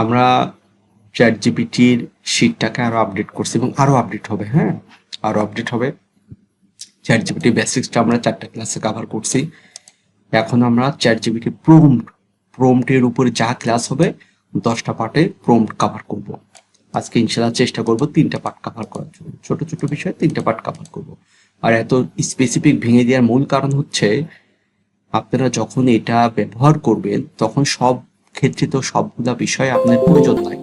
আমরা চ্যাট জিপিটির শিটটাকে আরও আপডেট করছি এবং আরও আপডেট হবে হ্যাঁ? আরও আপডেট হবে। চ্যাট জিপিটি বেসিক্সটা আমরা চারটা ক্লাসে কভার করছি। এখন আমরা চ্যাট জিপিটি প্রোম্পট প্রোম্পটের উপরে যা ক্লাস হবে, দশটা পার্টে প্রোম্পট কভার করব। আজকে ইনশাল্লাহ চেষ্টা করব তিনটা পার্ট কভার করার জন্য। ছোট ছোট বিষয় তিনটা পার্ট কভার করব। আর এত স্পেসিফিক ভেঙে দেওয়ার মূল কারণ হচ্ছে, আপনারা যখন এটা ব্যবহার করবেন, তখন সব ক্ষেত্রে তো সবগুলা বিষয় আপনার প্রয়োজন নাই।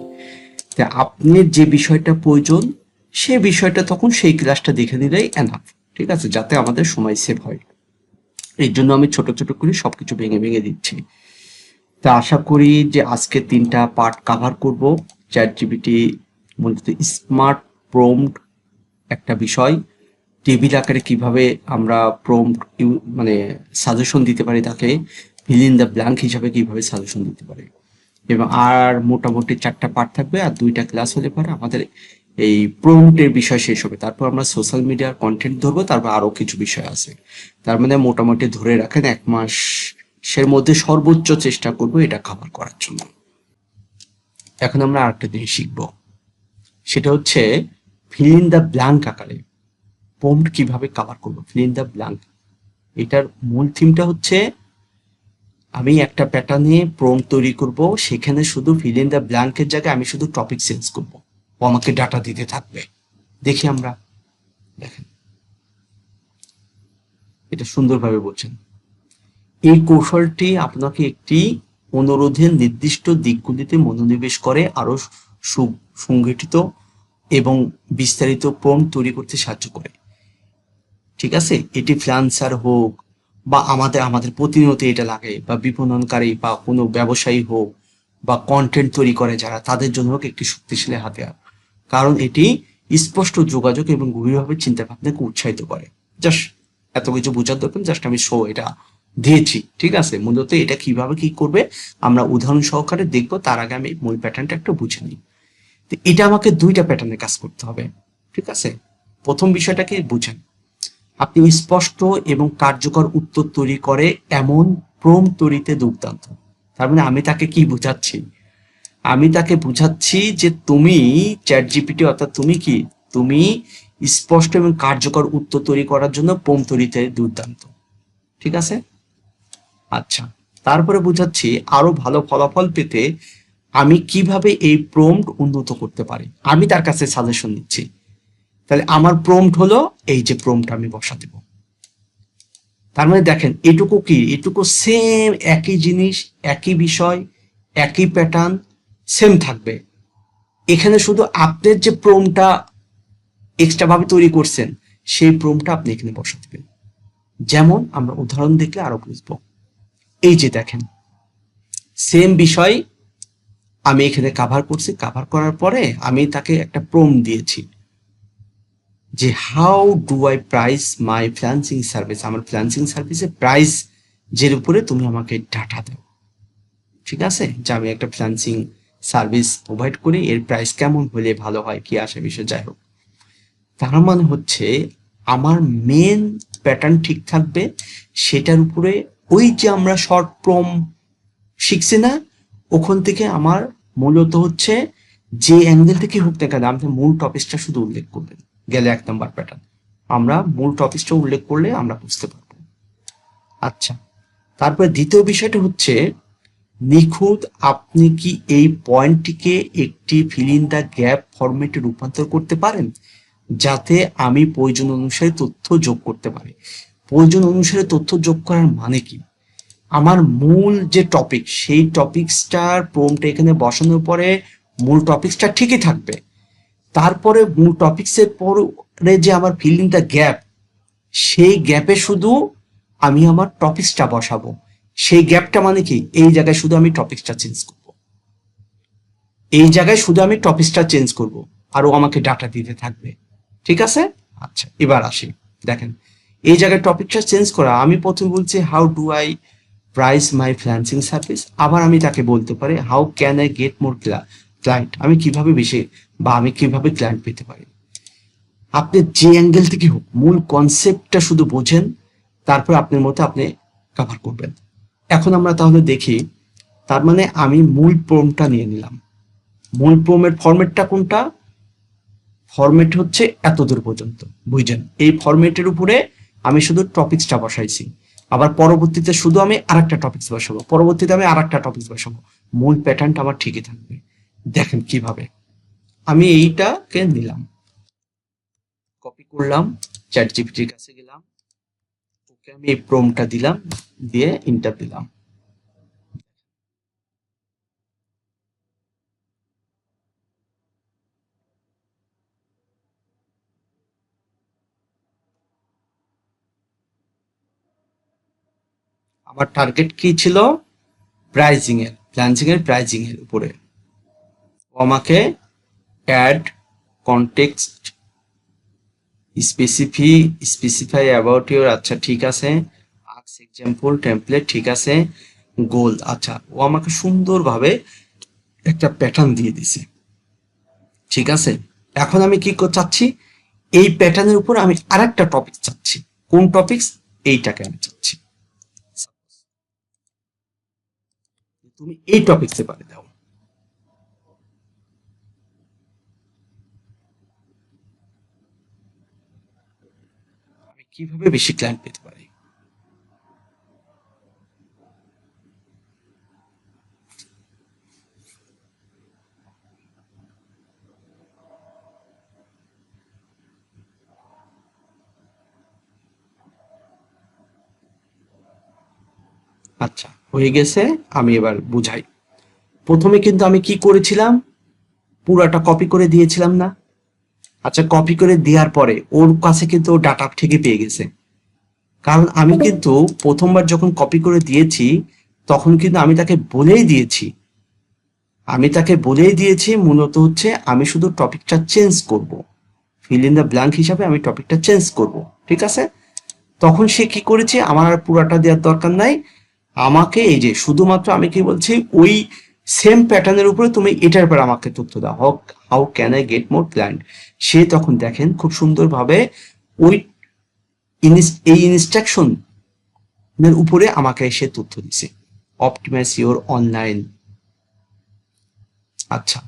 তা আপনার যে বিষয়টা প্রয়োজন, সে বিষয়টা তখন সেই ক্লাসটা দেখে নিলেই এনাফ ঠিক আছে? যাতে আমাদের সময় সেভ হয়। এই জন্য আমি ছোট ছোট করে সবকিছু ভেঙে ভেঙে দিচ্ছি। তা আশা করি যে আজকে তিনটা পার্ট কভার করব। চ্যাট জিবিটি মূলত স্মার্ট প্রোম্পট একটা বিষয়। টেবিল আকারে কীভাবে আমরা প্রোম্পট মানে সাজেশন দিতে পারি তাকে? ফিল ইন দ্য ব্ল্যাঙ্ক হিসাবে কীভাবে সাজেশন দিতে পারে? এবং আর মোটামুটি চারটা পার্ট থাকবে আর দুইটা ক্লাস হলে পরে। আমাদের এই প্রোম্পটের বিষয় শেষ হবে। তারপর আমরা সোশ্যাল মিডিয়ার কন্টেন্ট ধরবো, তারপর আরও কিছু বিষয় আছে। তার মানে মোটামুটি ধরে রাখেন, এক মাসের মধ্যে সর্বোচ্চ চেষ্টা করব এটা কভার করার জন্য। এখন আমরা আরেকটা জিনিস শিখব। সেটা হচ্ছে ফিল ইন দ্য ব্ল্যাঙ্ক আকারে প্রম্পট কীভাবে কভার করব? ফিল ইন দ্য ব্ল্যাঙ্ক এটার মূল থিমটা হচ্ছে আমি একটা প্যাটার্নে প্রম তৈরি করব, সেখানে শুধু ফিল ইন দ্য ব্ল্যাঙ্কের জায়গায় আমি শুধু টপিক চেঞ্জ করব। ও আমাকে ডাটা দিতে থাকবে। দেখি আমরা। দেখেন। এটা সুন্দরভাবে বলছেন। এই কৌশলটি আপনাকে একটি অনুরোধের নির্দিষ্ট দিকগুলিতে মনোনিবেশ করে আরও সংগঠিত এবং বিস্তারিত প্রম তৈরি করতে সাহায্য করে। ঠিক আছে? এটি ফ্রিল্যান্সার হোক বা আমাদের আমাদের প্রতিনিয়ত এটা লাগে বা বিপণনকারী বা কোনো ব্যবসায়ী হোক বা কন্টেন্ট তৈরি করে যারা, তাদের জন্য হোক একটি শক্তিশালী হাতিয়ার। কারণ এটি স্পষ্ট যোগাযোগ এবং গভীরভাবে চিন্তা ভাবনাকে উৎসাহিত করে। জাস্ট এত কিছু বোঝার দরকার জাস্ট আমি শো এটা দিয়েছি, ঠিক আছে? মূলত এটা কীভাবে কি করবে, আমরা উদাহরণ সহকারে দেখব, তার আগে আমি মূল প্যাটার্নটা একটু বুঝে নিই। তো এটা আমাকে দুইটা প্যাটার্নে কাজ করতে হবে, ঠিক আছে? প্রথম বিষয়টাকে বুঝেন। আপনি স্পষ্ট এবং কার্যকর উত্তর তৈরি করে এমন প্রম তৈরিতে দুর্দান্ত। তার মানে আমি তাকে কি বুঝাচ্ছি? আমি তাকে বুঝাচ্ছি যে তুমি চ্যাট জিপিটি অর্থাৎ তুমি কি? তুমি স্পষ্ট এবং কার্যকর উত্তর তৈরি করার জন্য প্রম তৈরিতে দুর্দান্ত। ঠিক আছে? আচ্ছা তারপরে বুঝাচ্ছি আরও ভালো ফলাফল পেতে আমি কীভাবে এই প্রম্পট উন্নত করতে পারি। আমি তার কাছে সাজেশন দিচ্ছি। তাহলে আমার প্রম্পট হলো এই যে প্রম্পট আমি বসা দেব। তার মানে দেখেন, এটুকু কি? এটুকু সেম একই জিনিস, একই বিষয়, একই প্যাটার্ন সেম থাকবে। এখানে শুধু আপনার যে প্রমটা এক্সট্রা ভাবে তৈরি করছেন, সেই প্রমটা আপনি এখানে বসা দেবেন। যেমন আমরা উদাহরণ দেখলে আরও বুঝব। এই যে দেখেন সেম বিষয় আমি এখানে কাভার করছি। কাভার করার পরে আমি তাকে একটা প্রম দিয়েছি। যে how do I price my freelancing service আমার ফ্রিল্যান্সিং সার্ভিসের প্রাইস যের উপরে তুমি আমাকে ডাটা দাও। ঠিক আছে? যে আমি একটা ফ্রিল্যান্সিং সার্ভিস প্রোভাইড করি, এর প্রাইস কেমন হলে ভালো হয়, কি আসে বিষয়, যাই হোক। তার মানে হচ্ছে আমার মেন প্যাটার্ন ঠিক থাকবে, সেটার উপরে ওই যে আমরা শর্ট প্রম শিখছি না, ওখান থেকে আমার মূলত হচ্ছে যে অ্যাঙ্গেল থেকে হোক না কেন, আপনি মূল টপিকটা শুধু উল্লেখ করবেন। গেলে এক নম্বর প্যাটার্ন আমরা মূল টপিকটা উল্লেখ করলে আমরা বুঝতে পারব। আচ্ছা তারপরে দ্বিতীয় বিষয়টা হচ্ছে, নিখুঁত আপনি কি এই পয়েন্টটিকে একটি ফিল ইন দ্য গ্যাপ ফরম্যাটে রূপান্তর করতে পারেন? যাতে আমি প্রয়োজন অনুসারে তথ্য যোগ করতে পারি। প্রয়োজন অনুসারে তথ্য যোগ করার মানে কি? আমার মূল যে টপিক সেই টপিকসটার প্রোমটা এখানে বসানোর পরে মূল টপিকসটা ঠিকই থাকবে। তারপরে মূল টপিকসের পরে যে আমার ফিলিং দ্য গ্যাপ সেই গ্যাপে শুধু আমি আমার টপিকসটা বসাবো। সেই গ্যাপটা মানে কি? এই জায়গায় শুধু আমি টপিকসটা চেঞ্জ করব। এই জায়গায় শুধু আমি টপিকসটা চেঞ্জ করব। আর ও আমাকে ডাটা দিতে থাকবে। ঠিক আছে? আচ্ছা এবার আসি। দেখেন, এই জায়গায় টপিকটা চেঞ্জ করা, আমি প্রথমে বলছি how do I price my freelancing service আবার আমি তাকে বলতে পারি how can I get more client আমি কীভাবে বেশি বা আমি কীভাবে ক্লায়েন্ট পেতে পারি? আপনি যে অ্যাঙ্গেল থেকে হোক, মূল কনসেপ্টটা শুধু বোঝেন, তারপর আপনার মতো আপনি কভার করবেন। এখন আমরা তাহলে দেখি, তার মানে আমি মূল প্রমটা নিয়ে নিলাম। মূল প্রোমের ফরম্যাটটা কোনটা? ফরম্যাট হচ্ছে এত দূর পর্যন্ত, বুঝছেন? এই ফরম্যাটের উপরে আমি শুধু টপিক্সটা বসাইছি। আবার পরবর্তীতে শুধু আমি আরেকটা টপিক্স বসাবো। পরবর্তীতে আমি আরেকটা টপিক্স বসাবো। মূল প্যাটার্নটা আমার ঠিকই থাকবে। দেখেন কীভাবে। আমি এইটাকে নিলাম কপি করলাম চ্যাট জিপিটির কাছে গেলাম, ওকে আমি এই প্রোমটা দিলাম, দিয়ে ইন্টার দিলাম। আমার টার্গেট কি ছিল? প্রাইজিং এর প্ল্যান্সিং এর প্রাইজিং এর উপরে। ও আমাকে add context specify specify about your আচ্ছা ঠিক আছে। আর্টস এক্সাম্পল টেমপ্লেট ঠিক আছে। গোল আচ্ছা ও আমাকে সুন্দরভাবে একটা প্যাটার্ন দিয়ে দিছে। ঠিক আছে? এখন আমি কি চাচ্ছি? এই প্যাটার্নের উপর আমি আরেকটা টপিক চাচ্ছি। কোন টপিকস এইটাকে আমি চাচ্ছি। তুমি এই টপিকসে পারে দাও আমি কীভাবে বেশি ক্লায়েন্ট পেতে পারি? আচ্ছা হয়ে গেছে, আমি এবার বুঝাই। প্রথমে কিন্তু আমি কি করেছিলাম? পুরাটা কপি করে দিয়েছিলাম না। আচ্ছা কপি করে দেওয়ার পরে ওর কাছে কিন্তু ডাটা থেকে পেয়ে গেছে। কারণ আমি কিন্তু প্রথমবার যখন কপি করে দিয়েছি, তখন কিন্তু আমি তাকে বলেই দিয়েছি। আমি তাকে বলেই দিয়েছি, মূলত হচ্ছে আমি শুধু টপিকটা চেঞ্জ করব। ফিল ইন দ্য ব্ল্যাঙ্ক হিসাবে আমি টপিকটা চেঞ্জ করব, ঠিক আছে? তখন সে কি করেছে? আমার আর পুরাটা দেওয়ার দরকার নাই। আমাকে এই যে শুধুমাত্র আমি কি বলছি, ওই সেম প্যাটার্নের উপরে তুমি এটার পর আমাকে তথ্য দাও। How can I get more client সে তখন দেখেন খুব সুন্দরভাবে ওই এই ইনস্ট্রাকশন উপরে আমাকে এসে তথ্য দিছে। অপটিমাইজ ইওর অনলাইন আচ্ছা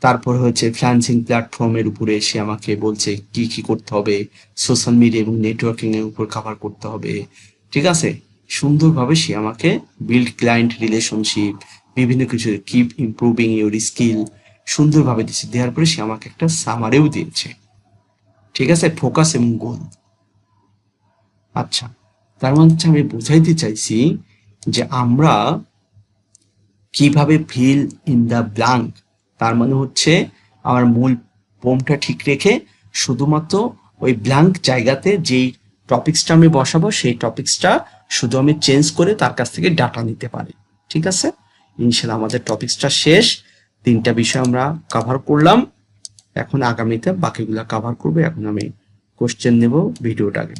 তারপর হচ্ছে ফ্রিল্যান্সিং প্ল্যাটফর্মের উপরে এসে আমাকে বলছে কি কি করতে হবে। সোশ্যাল মিডিয়া এবং নেটওয়ার্কিং এর উপর কভার করতে হবে। ঠিক আছে? সুন্দরভাবে সে আমাকে বিল্ড ক্লায়েন্ট রিলেশনশিপ বিভিন্ন কিছু কিপ ইমপ্রুভিং ইউর স্কিল সুন্দরভাবে দিয়েছে দেওয়ার পরে সে আমাকে একটা সামারেও দিয়েছে। ঠিক আছে? ফোকাস এবং গোল আচ্ছা তার মানে হচ্ছে আমি বোঝাইতে চাইছি যে আমরা কীভাবে ফিল ইন দ্য ব্ল্যাঙ্ক তার মানে হচ্ছে আমার মূল পোমটা ঠিক রেখে শুধুমাত্র ওই ব্ল্যাঙ্ক জায়গাতে যেই টপিক্সটা আমি বসাবো, সেই টপিক্সটা শুধু আমি চেঞ্জ করে তার কাছ থেকে ডাটা নিতে পারি। ঠিক আছে? ইনশাল্লাহ আমাদের টপিক্সটা শেষ। তিনটা বিষয় আমরা কাভার করলাম এখন আগামীতে বাকিগুলা কাভার করবে এখন আমি কোশ্চেন নেব ভিডিওটা আগে।